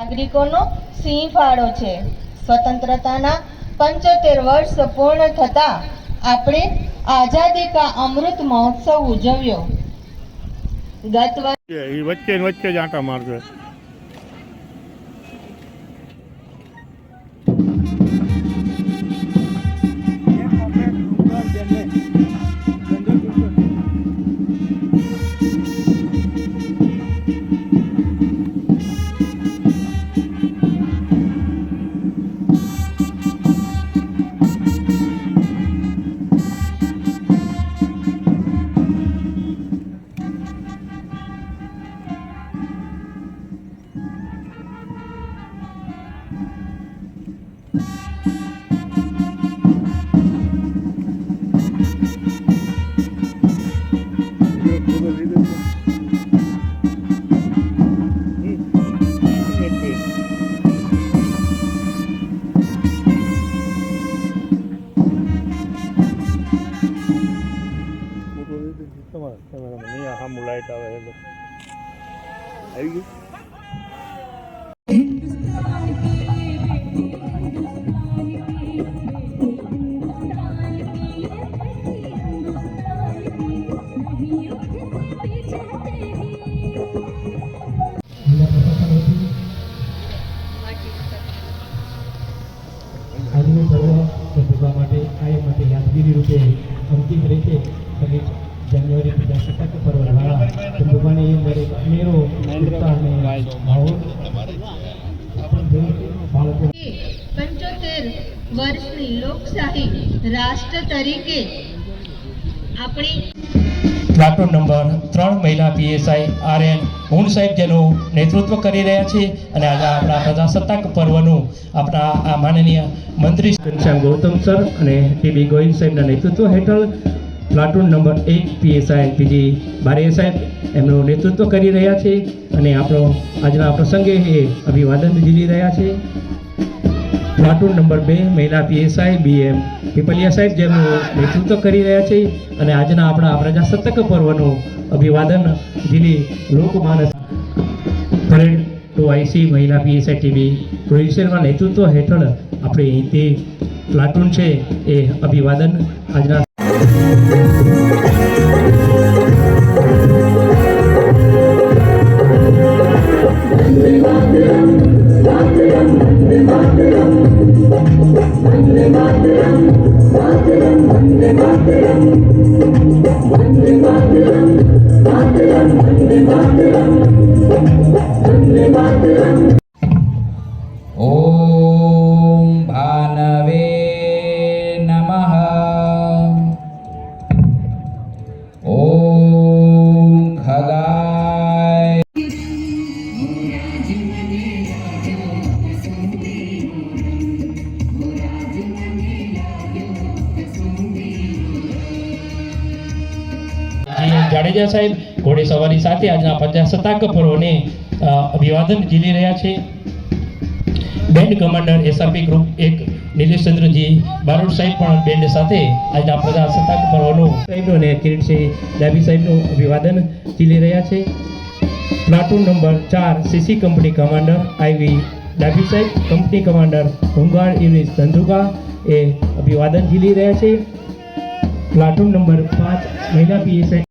નાગરિકોનો સિંહ ફાળો છે. સ્વતંત્રતાના પંચોતેર વર્ષ પૂર્ણ થતા આપણે આઝાદી કા અમૃત મહોત્સવ ઉજવ્યો. ગત વચ્ચે વચ્ચે જ આંટા મારશે સામું લાઈટ આવે એટલે આવી ગયું? આજની સર્વ માટે કાયમ માટે યાદગીરી રૂપે અંતિમ રીતે છવ્વીસ જાન્યુઆરી પર્વ ઉત્સાહ અને માહોલ પણ જોયો છે. બાળકો પંચોતેર વર્ષની લોકશાહી રાષ્ટ્ર તરીકે આપણી પ્લાટૂન નંબર ત્રણ મહિલા પીએસઆઈ આર એન હુણ સાહેબ જેનું નેતૃત્વ કરી રહ્યા છે અને આજે આપણા પ્રજાસત્તાક પર્વનું આપણા આ માનનીય મંત્રી ઘનશ્યામ ગૌતમ સર અને ટીબી ગોહિલ સાહેબના નેતૃત્વ હેઠળ પ્લાટૂન નંબર એક પીએસઆઈ પીજી બારે સાહેબ એમનું નેતૃત્વ કરી રહ્યા છે અને આપણો આજના પ્રસંગે એ અભિવાદન ઝીલી રહ્યા છે. પ્લાટૂન નંબર બે મહિલા પીએસઆઈ બીએમ પીપલિયા સાહેબ જેમનું નેતૃત્વ કરી રહ્યા છે અને આજના આપણા પ્રજાસત્તાક પર્વનું અભિવાદન ઝીલી લોકમાનસ પરેડ ટુ આઈસી મહિલા પીએસઆઈ ટીવી પ્રોડ્યુસરના નેતૃત્વ હેઠળ આપણે તે પ્લાટૂન છે એ અભિવાદન આજના જાડેજા સાહેબ, ઘોડે સાથે આજના પ્રજાસત્તાક પર્વને અભિવાદન ઝીલી રહ્યા છે. બેન્ડ કમાન્ડર એસઆરપી ગ્રુપ એક નિલેશચંદ્રજી બારોટ સાહેબ પણ બેન્ડ સાથે આજના પ્રજાસત્તાક પર્વનું સાહેબનું અને કિરીટસિંહ ડાબી સાહેબનું અભિવાદન ઝીલી રહ્યા છે. પ્લાટૂન નંબર ચાર CC company commander IV Dabhi સાહેબ, કંપની કમાન્ડર હુંગાળ યુનિટ ધંધુકા એ અભિવાદન ઝીલી રહ્યા છે. પ્લાટૂન નંબર પાંચ મહિલા પીએસઆઈ